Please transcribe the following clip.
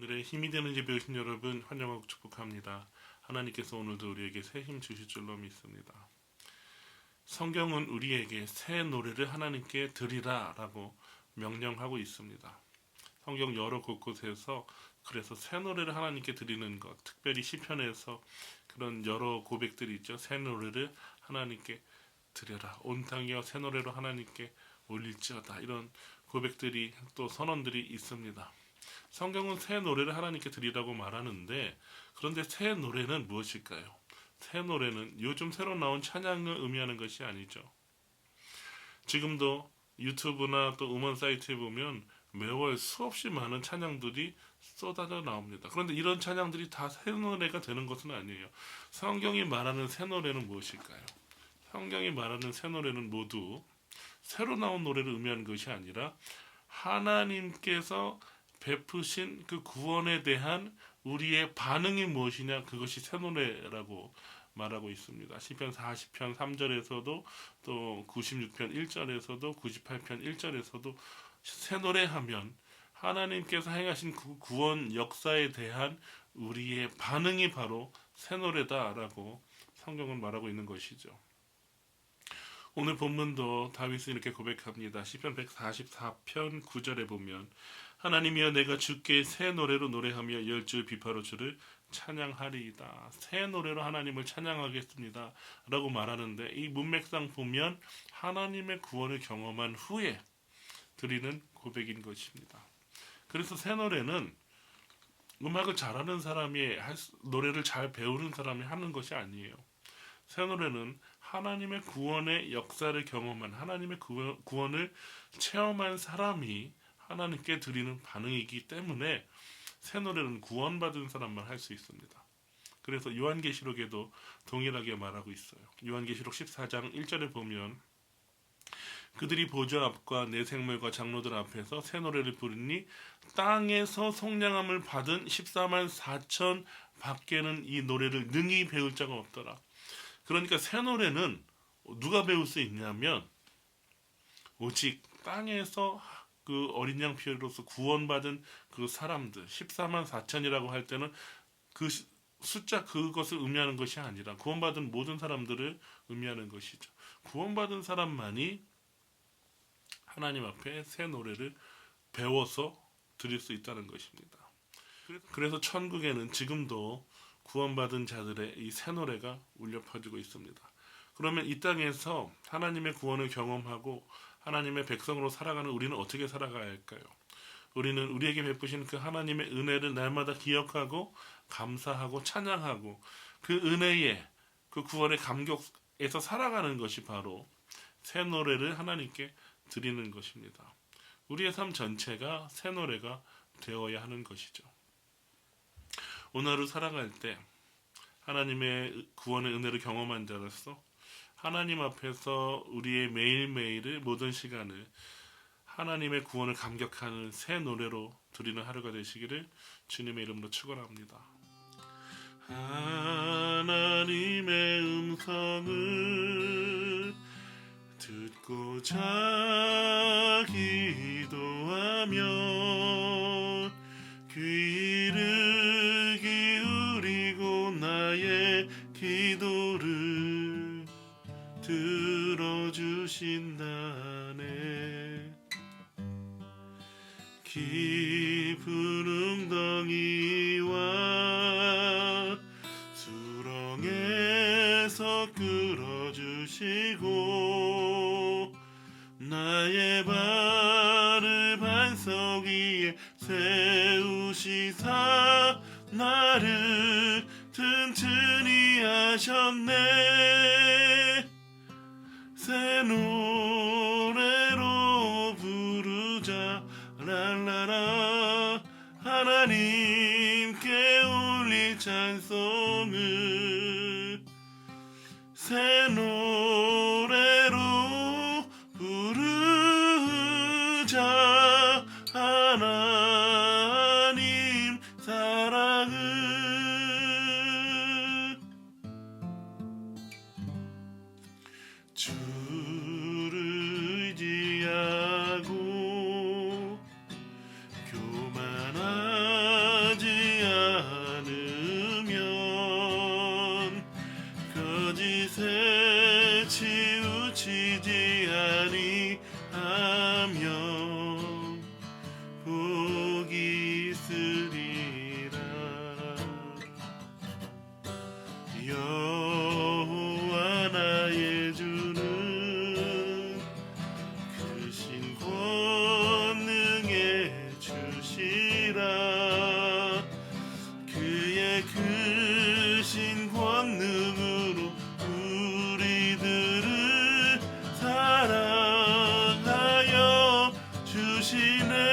오늘의 힘이 되는 집 배우신 여러분 환영하고 축복합니다. 하나님께서 오늘도 우리에게 새 힘 주실 줄로 믿습니다. 성경은 우리에게 새 노래를 하나님께 드리라라고 명령하고 있습니다. 성경 여러 곳곳에서 그래서 새 노래를 하나님께 드리는 것, 특별히 시편에서 그런 여러 고백들이 있죠. 새 노래를 하나님께 드려라. 온 땅이여 새 노래로 하나님께 올릴지어다. 이런 고백들이 또 선언들이 있습니다. 성경은 새 노래를 하나님께 드리라고 말하는데 그런데 새 노래는 무엇일까요? 새 노래는 요즘 새로 나온 찬양을 의미하는 것이 아니죠. 지금도 유튜브나 또 음원 사이트에 보면 매월 수없이 많은 찬양들이 쏟아져 나옵니다. 그런데 이런 찬양들이 다 새 노래가 되는 것은 아니에요. 성경이 말하는 새 노래는 무엇일까요? 성경이 말하는 새 노래는 모두 새로 나온 노래를 의미하는 것이 아니라 하나님께서 베푸신 그 구원에 대한 우리의 반응이 무엇이냐 그것이 새 노래라고 말하고 있습니다. 시편 40편 3절에서도 또 96편 1절에서도 98편 1절에서도 새 노래하면 하나님께서 행하신 그 구원 역사에 대한 우리의 반응이 바로 새 노래다라고 성경은 말하고 있는 것이죠. 오늘 본문도 다윗은 이렇게 고백합니다. 시편 144편 9절에 보면 하나님이여 내가 주께 새 노래로 노래하며 열줄 비파로 주를 찬양하리이다. 새 노래로 하나님을 찬양하겠습니다. 라고 말하는데 이 문맥상 보면 하나님의 구원을 경험한 후에 드리는 고백인 것입니다. 그래서 새 노래는 음악을 잘하는 사람이 노래를 잘 배우는 사람이 하는 것이 아니에요. 새 노래는 하나님의 구원의 역사를 경험한 하나님의 구원, 구원을 체험한 사람이 하나님께 드리는 반응이기 때문에 새 노래는 구원받은 사람만 할 수 있습니다. 그래서 요한계시록에도 동일하게 말하고 있어요. 요한계시록 14장 1절에 보면 그들이 보좌 앞과 내 생물과 장로들 앞에서 새 노래를 부르니 땅에서 속량함을 받은 14만 4천 밖에는 이 노래를 능히 배울 자가 없더라. 그러니까 새 노래는 누가 배울 수 있냐면 오직 땅에서 그 어린 양 피로서 구원받은 그 사람들 14만 4천이라고 할 때는 그 시- 숫자 그것을 의미하는 것이 아니라 구원받은 모든 사람들을 의미하는 것이죠. 구원받은 사람만이 하나님 앞에 새 노래를 배워서 드릴 수 있다는 것입니다. 그래서 천국에는 지금도 구원받은 자들의 이 새 노래가 울려 퍼지고 있습니다. 그러면 이 땅에서 하나님의 구원을 경험하고 하나님의 백성으로 살아가는 우리는 어떻게 살아가야 할까요? 우리는 우리에게 베푸신 그 하나님의 은혜를 날마다 기억하고 감사하고 찬양하고 그 은혜에 그 구원의 감격에서 살아가는 것이 바로 새 노래를 하나님께 드리는 것입니다. 우리의 삶 전체가 새 노래가 되어야 하는 것이죠. 오늘 하루 살아갈 때 하나님의 구원의 은혜를 경험한 자로서 하나님 앞에서 우리의 매일매일을 모든 시간을 하나님의 구원을 감격하는 새 노래로 드리는 하루가 되시기를 주님의 이름으로 축원합니다. 하나님의 음성을 듣고자 기도하며 깊은 웅덩이와 수렁에서 끌어주시고 나의 발을 반석 위에 세우시사 나를 튼튼히 하셨네. 새노 새 노래로 부르자. 하나님 사랑을. 주 있나 그의 그신 권능으로 우리들을 사랑하여 주시네.